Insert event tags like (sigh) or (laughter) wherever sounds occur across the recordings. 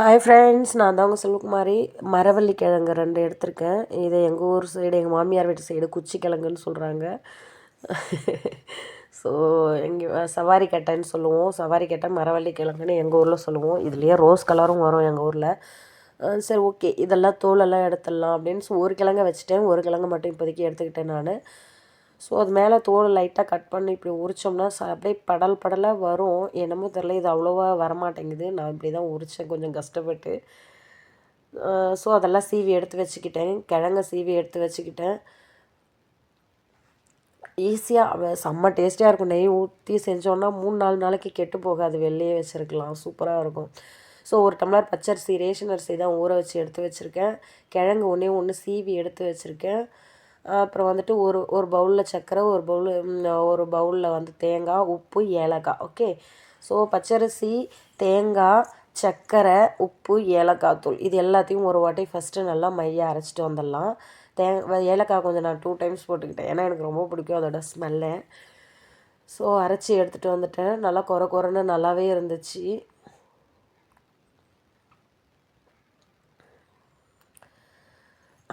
Hi friends நான் தான் உங்கள் செல்வகுமாரி மரவள்ளி கிழங்கு ரெண்டு எடுத்திருக்கேன். இதை எங்கள் ஊர் சைடு எங்கள் மாமியார் வீட்டு சைடு குச்சி கிழங்குன்னு சொல்கிறாங்க ஸோ (laughs) எங்கே சவாரி கட்டைன்னு சொல்லுவோம். சவாரி கட்டை மரவள்ளி கிழங்குன்னு எங்கள் ஊரில் சொல்லுவோம். இதுலேயே ரோஸ் கலரும் வரும் எங்கள் ஊரில். சரி ஓகே இதெல்லாம் தோலெல்லாம் எடுத்துடலாம் அப்படின்னு ஒரு கிழங்க வச்சுட்டேன். ஒரு கிழங்கு மட்டும் இப்போதைக்கு எடுத்துக்கிட்டேன் நான். ஸோ அது மேலே தோல் லைட்டாக கட் பண்ணி இப்படி உரித்தோம்னா அப்படியே படல் படலாக வரும். என்னமோ தெரில இது அவ்வளோவா வரமாட்டேங்குது. நான் இப்படி தான் உரித்தேன் கொஞ்சம் கஷ்டப்பட்டு. ஸோ அதெல்லாம் சீவி எடுத்து வச்சுக்கிட்டேன். கிழங்க சீவி எடுத்து வச்சுக்கிட்டேன். ஈஸியாக செம்ம டேஸ்டியாக இருக்கும். நெய் ஊற்றி செஞ்சோன்னா மூணு நாலு நாளைக்கு கெட்டு போகாது. வெளியே வச்சுருக்கலாம். சூப்பராக இருக்கும். ஸோ ஒரு டம்ளர் பச்சரிசி ரேஷன் அரிசி தான் ஊற வச்சு எடுத்து வச்சுருக்கேன். கிழங்கு ஒன்றே ஒன்று சீவி எடுத்து வச்சுருக்கேன். அப்புறம் வந்துட்டு ஒரு ஒரு பவுலில் சர்க்கரை ஒரு பவுல் ஒரு பவுலில் வந்து தேங்காய் உப்பு ஏலக்காய் ஓகே? ஸோ பச்சரிசி தேங்காய் சர்க்கரை உப்பு ஏலக்காய் தூள். இது எல்லாத்தையும் ஒரு வாட்டி ஃபஸ்ட்டு நல்லா மையாக அரைச்சிட்டு வந்துடலாம். தே ஏலக்காய் கொஞ்சம் நான் டூ டைம்ஸ் போட்டுக்கிட்டேன். ஏன்னா எனக்கு ரொம்ப பிடிக்கும் அதோட ஸ்மெல்லு ஸோ அரைச்சி எடுத்துகிட்டு வந்துட்டேன். நல்லா குறை குறைன்னு நல்லாவே இருந்துச்சு.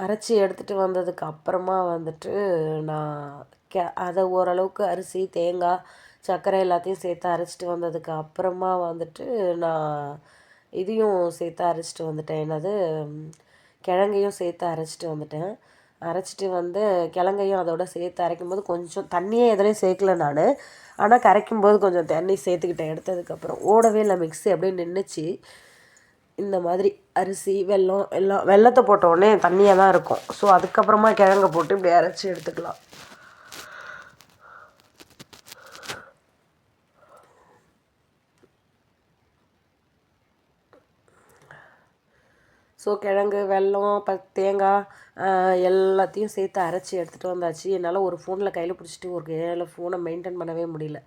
அரைச்சி எடுத்துகிட்டு வந்ததுக்கு அப்புறமா வந்துட்டு நான் கே அதை ஓரளவுக்கு அரிசி தேங்காய் சர்க்கரை எல்லாத்தையும் சேர்த்து அரைச்சிட்டு வந்ததுக்கு அப்புறமா வந்துட்டு நான் இதையும் சேர்த்து அரைச்சிட்டு வந்துட்டேன். என்னது? கிழங்கையும் சேர்த்து அரைச்சிட்டு வந்துட்டேன். அரைச்சிட்டு வந்து கிழங்கையும் அதோட சேர்த்து அரைக்கும் போது கொஞ்சம் தண்ணியே எதுலேயும் சேர்க்கல நான். ஆனால் கரைக்கும் போது கொஞ்சம் தண்ணி சேர்த்துக்கிட்டேன். எடுத்ததுக்கப்புறம் ஓடவே இல்லை. மிக்ஸி அப்படியே நின்றுச்சு இந்த மாதிரி அரிசி வெல்லம் எல்லாம் வெல்லத்தை போட்ட தண்ணியாக தான் இருக்கும். ஸோ அதுக்கப்புறமா கிழங்க போட்டு இப்படி அரைச்சி எடுத்துக்கலாம். ஸோ கிழங்கு வெல்லம் ப தேங்காய் எல்லாத்தையும் சேர்த்து அரைச்சி எடுத்துகிட்டு வந்தாச்சு. என்னால் ஒரு ஃபோனில் கையில் பிடிச்சிட்டு ஒரு கையில் ஃபோனை மெயின்டைன் பண்ணவே முடியல.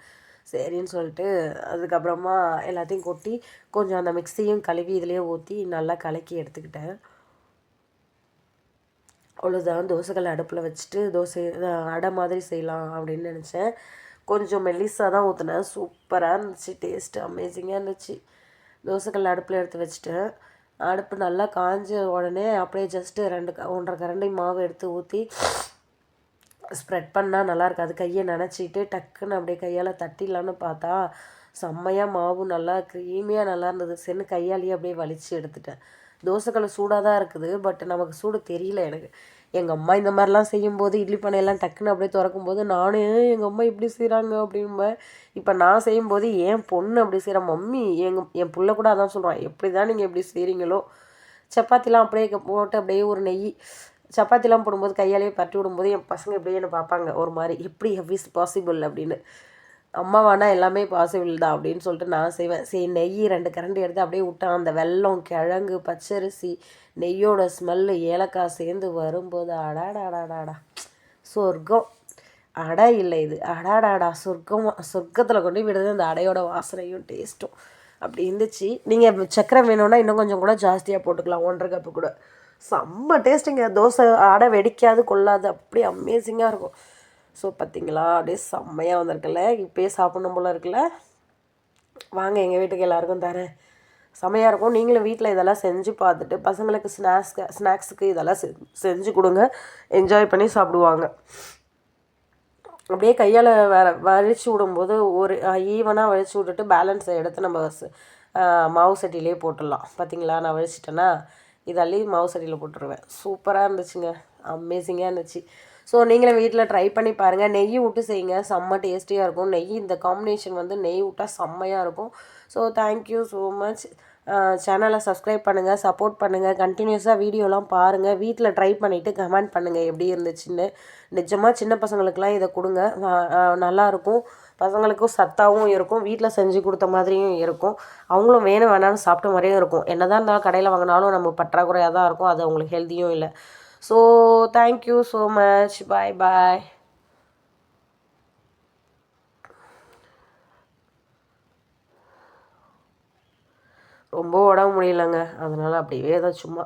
சரின்னு சொல்லிட்டு அதுக்கப்புறமா எல்லாத்தையும் கொட்டி கொஞ்சம் அந்த மிக்ஸியும் கழுவி இதிலே ஊற்றி நல்லா கலக்கி எடுத்துக்கிட்டேன். அவ்வளோதான் தோசைகள் அடுப்பில் வச்சுட்டு தோசை அடை மாதிரி செய்யலாம் அப்படின்னு நினச்சேன். கொஞ்சம் மெல்லிஸாக தான் ஊற்றினேன் சூப்பராக இருந்துச்சு. டேஸ்ட்டு அமேசிங்காக இருந்துச்சு. தோசைக்கல் அடுப்பில் எடுத்து வச்சுட்டேன். அடுப்பு நல்லா காஞ்ச உடனே அப்படியே ஜஸ்ட்டு ரெண்டு ஒன்றரை கரண்டி மாவு எடுத்து ஊற்றி ஸ்ப்ரெட் பண்ணால் நல்லா இருக்காது கையை நினச்சிட்டு டக்குன்னு அப்படியே கையால் தட்டிடலான்னு பார்த்தா செம்மையாக மாவு நல்லா க்ரீமியாக நல்லா இருந்தது. சென்னு கையாலேயே அப்படியே வலித்து எடுத்துட்டேன். தோசைக்கல் சூடாக தான் இருக்குது பட் நமக்கு சூடு தெரியல எனக்கு. எங்கள் அம்மா இந்த மாதிரிலாம் செய்யும்போது இட்லி பானையெல்லாம் டக்குன்னு அப்படியே திறக்கும் போது நானே எங்கள் அம்மா இப்படி செய்கிறாங்க அப்படின்பேன் இப்போ நான் செய்யும்போது என் பொண்ணு அப்படி செய்கிற மம்மி எங்கள் என் பிள்ளை கூட அதான் சொல்கிறான் எப்படி தான் நீங்கள் எப்படி செய்கிறீங்களோ சப்பாத்திலாம் அப்படியே போட்டு அப்படியே ஒரு நெய் சப்பாத்திலாம் போடும்போது கையாலேயே பரட்டி விடும்போது என் பசங்க இப்படியே என்ன பார்ப்பாங்க ஒரு மாதிரி எப்படி ஹவ் இஸ் பாசிபிள் அப்படின்னு. அம்மாவானா எல்லாமே பாசிபிள் தான் அப்படின்னு சொல்லிட்டு நான் செய்வேன். சரி நெய் ரெண்டு கரண்டி எடுத்து அப்படியே விட்டான். அந்த வெல்லம் கிழங்கு பச்சரிசி நெய்யோட ஸ்மெல்லு ஏலக்காய் சேர்ந்து வரும்போது அடாடாடாடாடா சொர்க்கம். அடை இல்லை இது. அடாடாடா சொர்க்கம் சொர்க்கத்தில் கொண்டு விடுறது அந்த அடையோட வாசனையும் டேஸ்ட்டும் அப்படி இருந்துச்சு. நீங்கள் சக்கரை வேணும்னா இன்னும் கொஞ்சம் கூட ஜாஸ்தியாக போட்டுக்கலாம் ஒன்றரை கப்பு கூட. செம்ம டேஸ்ட்டுங்க. தோசை அடை வெடிக்காது கொள்ளாது. அப்படியே அமேசிங்காக இருக்கும். ஸோ பார்த்தீங்களா அப்படியே செம்மையாக வந்திருக்குல்ல? இப்போயே சாப்பிட்ணும் போல் இருக்குல்ல? வாங்க எங்கள் வீட்டுக்கு எல்லாருக்கும் தரேன். செம்மையாக இருக்கும். நீங்களும் வீட்டில் இதெல்லாம் செஞ்சு பார்த்துட்டு பசங்களுக்கு ஸ்நாக்ஸ்க்கு ஸ்நாக்ஸுக்கு இதெல்லாம் செஞ்சு கொடுங்க. என்ஜாய் பண்ணி சாப்பிடுவாங்க. அப்படியே கையால் வர வலிச்சு விடும்போது ஒரு ஈவனாக வலிச்சு விட்டுட்டு பேலன்ஸை எடுத்து நம்ம மாவு சட்டிலேயே போட்டுடலாம். பார்த்தீங்களா நான் வலிச்சிட்டேன்னா இது மாவு சட்டியில் போட்டுருவேன். சூப்பராக இருந்துச்சுங்க. அமேசிங்காக இருந்துச்சு. ஸோ நீங்களும் வீட்டில் ட்ரை பண்ணி பாருங்கள் நெய் விட்டு செய்யுங்க. செம்ம டேஸ்டியாக இருக்கும். நெய் இந்த காம்பினேஷன் வந்து நெய் விட்டால் செம்மையாக இருக்கும். So thank you so much சேனலை சப்ஸ்கிரைப் பண்ணுங்கள் சப்போர்ட் பண்ணுங்கள் கண்டினியூஸாக வீடியோலாம் பாருங்கள் வீட்டில் ட்ரை பண்ணிவிட்டு கமெண்ட் பண்ணுங்கள் எப்படி இருந்துச்சுன்னு. நிஜமாக சின்ன பசங்களுக்கெலாம் இதை கொடுங்க. நல்லாயிருக்கும் பசங்களுக்கும் சத்தாகவும் இருக்கும் வீட்டில் செஞ்சு கொடுத்த மாதிரியும் இருக்கும். அவங்களும் வேணும் வேணாம்னு சாப்பிட்ட மாதிரியும் இருக்கும். என்ன தான் இருந்தாலும் கடையில் வாங்கினாலும் நம்ம பற்றாக்குறையாக தான் இருக்கும். அது அவங்களுக்கு ஹெல்த்தியும் இல்லை. So thank you so much bye bye ரொம்ப உடம்பு முடியலங்க. அதனால் அப்படியே தான் சும்மா